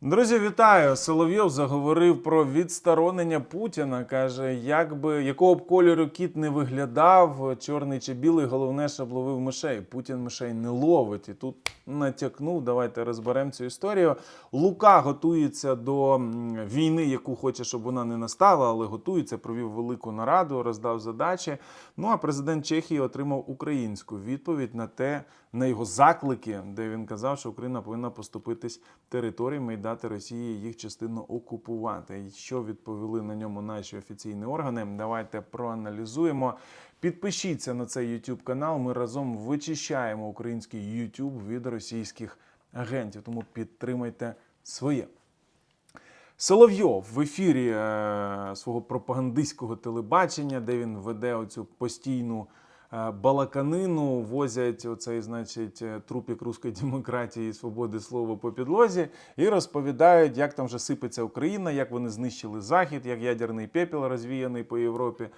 Друзі, вітаю! Соловйов заговорив про відсторонення Путіна. Каже, як би якого б кольору кіт не виглядав, чорний чи білий, головне, щоб ловив мишей. Путін мишей не ловить. І тут натякнув. Давайте розберемо цю історію. Лука готується до війни, яку хоче, щоб вона не настала, але готується. Провів велику нараду, роздав задачі. Ну а президент Чехії отримав українську відповідь на те, на його заклики, де він казав, що Україна повинна поступитись територіями і дати Росії їх частину окупувати. І що відповіли на ньому наші офіційні органи? Давайте проаналізуємо. Підпишіться на цей YouTube канал. Ми разом вичищаємо український YouTube від російських агентів. Тому підтримайте своє. Соловйов в ефірі е, свого пропагандистського телебачення, де він веде оцю постійну балаканину, возять оцей, значить, е, трупік руської демократії і свободи слова по підлозі, і розповідають, як там вже сипеться Україна, як вони знищили Захід, як ядерний пепел розвіяний по Європі.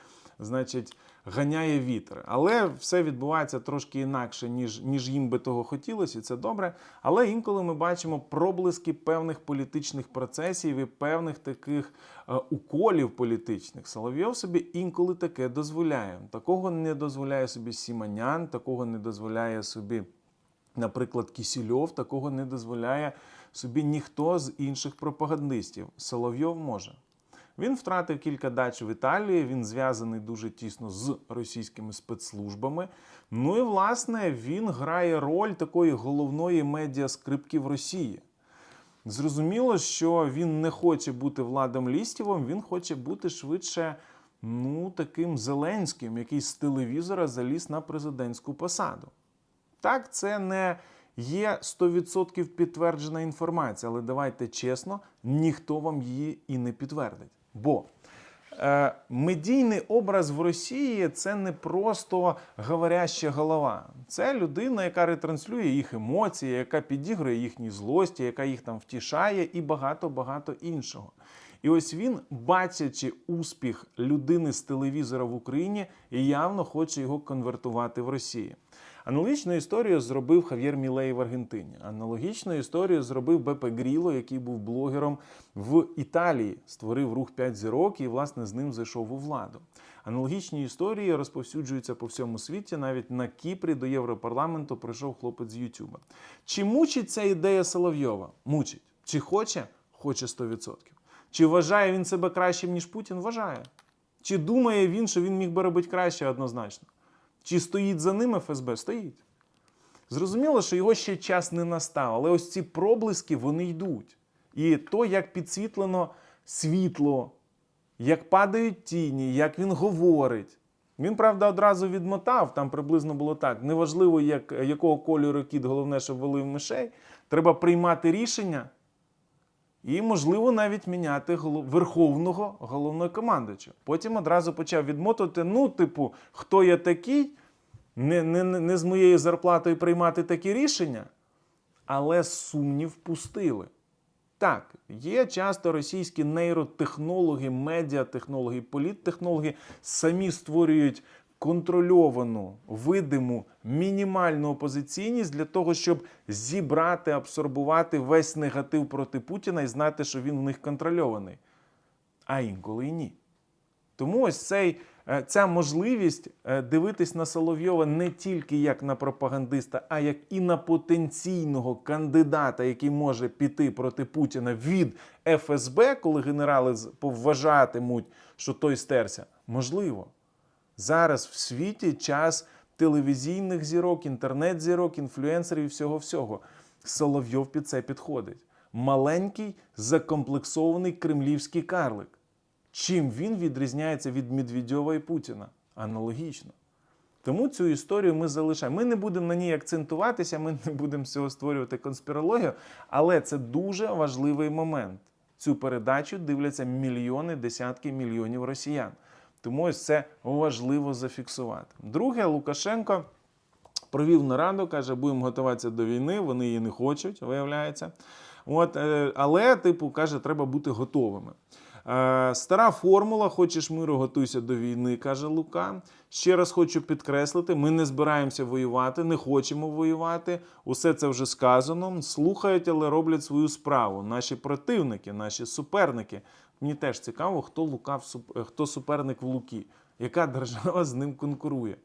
Значить, ганяє вітер. Але все відбувається трошки інакше, ніж, ніж їм би того хотілося, і це добре. Але інколи ми бачимо проблиски певних політичних процесів і певних таких е, уколів політичних. Соловйов собі інколи таке дозволяє. Такого не дозволяє собі Сіманян, такого не дозволяє собі. Наприклад, Кісільов такого не дозволяє собі ніхто з інших пропагандистів. Соловйов може. Він втратив кілька дач в Італії. Він зв'язаний дуже тісно з російськими спецслужбами. Ну і власне він грає роль такої головної медіаскрипки в Росії. Зрозуміло, що він не хоче бути владом Лістєвим, він хоче бути швидше ну, таким Зеленським, який з телевізора заліз на президентську посаду. Так, це не є 100% підтверджена інформація, але давайте чесно, ніхто вам її і не підтвердить. Бо е, медійний образ в Росії це не просто говоряща голова. Це людина, яка ретранслює їх емоції, яка підігрує їхній злості, яка їх там втішає, і багато-багато іншого. І ось він, бачачи успіх людини з телевізора в Україні, явно хоче його конвертувати в Росії. Аналогічну історію зробив Хав'єр Мілей в Аргентині. Аналогічну історію зробив Бепе Гріло, який був блогером в Італії, створив рух 5 зірок і, власне, з ним зайшов у владу. Аналогічні історії розповсюджуються по всьому світі. Навіть на Кіпрі до Європарламенту прийшов хлопець з Ютуба. Чи мучить ця ідея Соловйова? Мучить. Чи хоче? Хоче 100%. Чи вважає він себе кращим, ніж Путін? Вважає. Чи думає він, що він міг би робити краще однозначно? Чи стоїть за ним ФСБ? Стоїть. Зрозуміло, що його ще час не настав, але ось ці проблиски вони йдуть. І то, як підсвітлено світло, як падають тіні, як він говорить. Він, правда, одразу відмотав, там приблизно було так. Неважливо, як, якого кольору кіт, головне, щоб вели мишей. Треба приймати рішення і, можливо, навіть міняти верховного головнокомандуюча. Потім одразу почав відмотувати: ну, типу, хто я такий, не, не, не з моєю зарплатою приймати такі рішення, але сумнів пустили. Так, є часто російські нейротехнологи, медіатехнологи, політтехнологи самі створюють контрольовану, видиму, мінімальну опозиційність для того, щоб зібрати, абсорбувати весь негатив проти Путіна і знати, що він в них контрольований. А інколи і ні. Тому ось цей, е, ця можливість е, дивитись на Соловйова не тільки як на пропагандиста, а як і на потенційного кандидата, який може піти проти Путіна від ФСБ, коли генерали повважатимуть, що той стерся. Можливо. Зараз в світі час телевізійних зірок, інтернет-зірок, інфлюенсерів і всього-всього. Соловйов під це підходить. Маленький, закомплексований кремлівський карлик. Чим він відрізняється від Медведєва і Путіна? Аналогічно. Тому цю історію ми залишаємо. Ми не будемо на ній акцентуватися, ми не будемо з цього створювати конспірологію, але це дуже важливий момент. Цю передачу дивляться мільйони, десятки мільйонів росіян. Тому ось це важливо зафіксувати. Друге, Лукашенко провів нараду, каже, будемо готуватися до війни. Вони її не хочуть, виявляється. От, е, але, типу, каже, треба бути готовими. Е, стара формула: хочеш миру, готуйся до війни, каже Лука. Ще раз хочу підкреслити: ми не збираємося воювати, не хочемо воювати. Усе це вже сказано. Слухають, але роблять свою справу. Наші противники, наші суперники. Мені теж цікаво, хто Лука в е, хто суперник в Луки, яка держава з ним конкурує.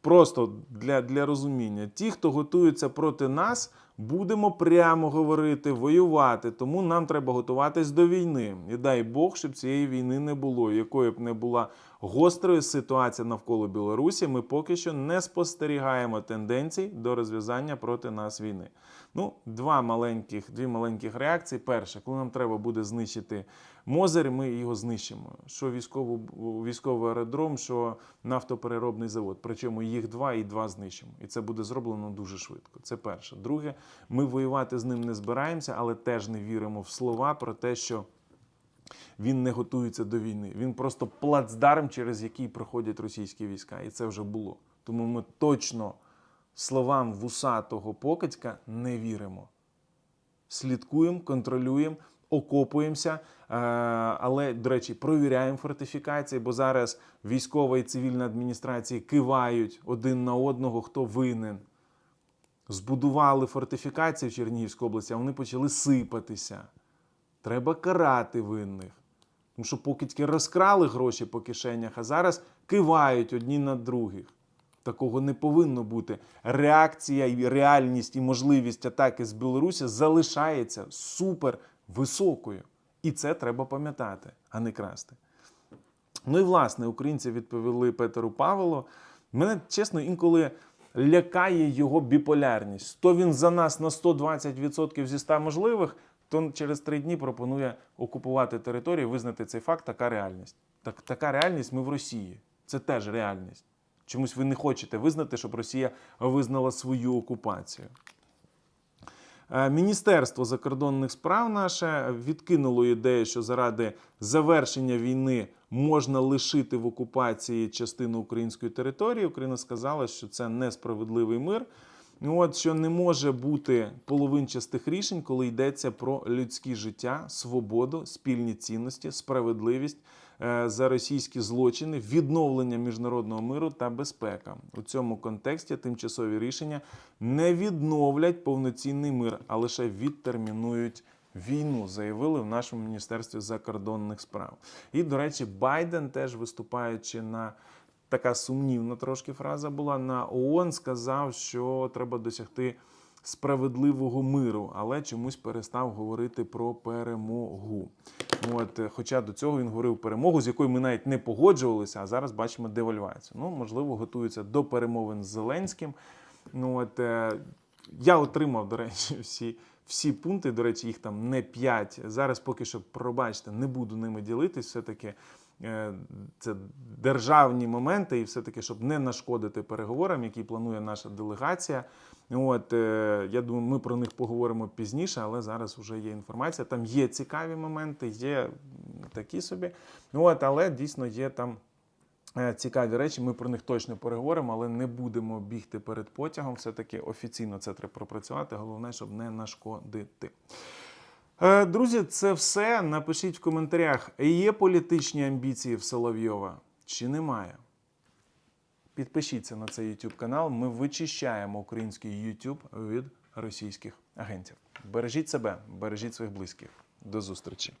Просто для, для розуміння. Ті, хто готуються проти нас, будемо прямо говорити, воювати. Тому нам треба готуватись до війни. І дай Бог, щоб цієї війни не було. Якою б не була гострою ситуація навколо Білорусі, ми поки що не спостерігаємо тенденцій до розв'язання проти нас війни. Ну, два маленьких, дві маленьких реакції. Перше, коли нам треба буде знищити Мозер, ми його знищимо. Що військову, військовий аеродром, що нафтопереробний завод. Причому їх два і два знищимо. І це буде зроблено дуже швидко. Це перше. Друге, ми воювати з ним не збираємося, але теж не віримо в слова про те, що. Він не готується до війни. Він просто плацдарм, через який проходять російські війська. І це вже було. Тому ми точно словам вусатого покидька не віримо. Слідкуємо, контролюємо, окопуємося. Е, Але, до речі, провіряємо фортифікації, бо зараз військова і цивільна адміністрації кивають один на одного, хто винен. Збудували фортифікації в Чернігівській області, а вони почали сипатися. Треба карати винних. Тому що покидьки розкрали гроші по кишенях, а зараз кивають одні на других. Такого не повинно бути. Реакція, і реальність і можливість атаки з Білорусі залишається супер високою. І це треба пам'ятати, а не красти. Ну і власне, українці відповіли Петеру Павелу. Мене чесно інколи лякає його біполярність. То він за нас на 120% зі 100 можливих, то через три дні пропонує окупувати територію, визнати цей факт, така реальність. Так, така реальність ми в Росії. Це теж реальність. Чомусь ви не хочете визнати, щоб Росія визнала свою окупацію. Е, Міністерство закордонних справ наше відкинуло ідею, що заради завершення війни можна лишити в окупації частину української території. Україна сказала, що це несправедливий мир. От що не може бути половинчастих рішень, коли йдеться про людське життя, свободу, спільні цінності, справедливість за російські злочини, відновлення міжнародного миру та безпека. У цьому контексті тимчасові рішення не відновлять повноцінний мир, а лише відтермінують. Війну заявили в нашому міністерстві закордонних справ. І, до речі, Байден теж виступаючи на така сумнівна трошки фраза була на ООН, сказав, що треба досягти справедливого миру, але чомусь перестав говорити про перемогу. От, е, хоча до цього він говорив перемогу, з якою ми навіть не погоджувалися, а зараз бачимо девальвацію. Ну, можливо, готуються до перемовин з Зеленським. Ну, от, е, я отримав, до речі, всі. Всі пункти, до речі, їх там не 5. Зараз поки що, пробачте, не буду ними ділитись. Все-таки е, це державні моменти, і все-таки, щоб не нашкодити переговорам, які планує наша делегація. От, е, я думаю, ми про них поговоримо пізніше, але зараз вже є інформація. Там є цікаві моменти, є такі собі. От, але дійсно є там. Е, Цікаві речі, ми про них точно переговоримо, але не будемо бігти перед потягом. Все-таки офіційно це треба пропрацювати. Головне, щоб не нашкодити. Е, Друзі, це все. Напишіть в коментарях, є політичні амбіції в Соловйова чи немає. Підпишіться на цей YouTube канал. Ми вичищаємо український YouTube від російських агентів. Бережіть себе, бережіть своїх близьких. До зустрічі.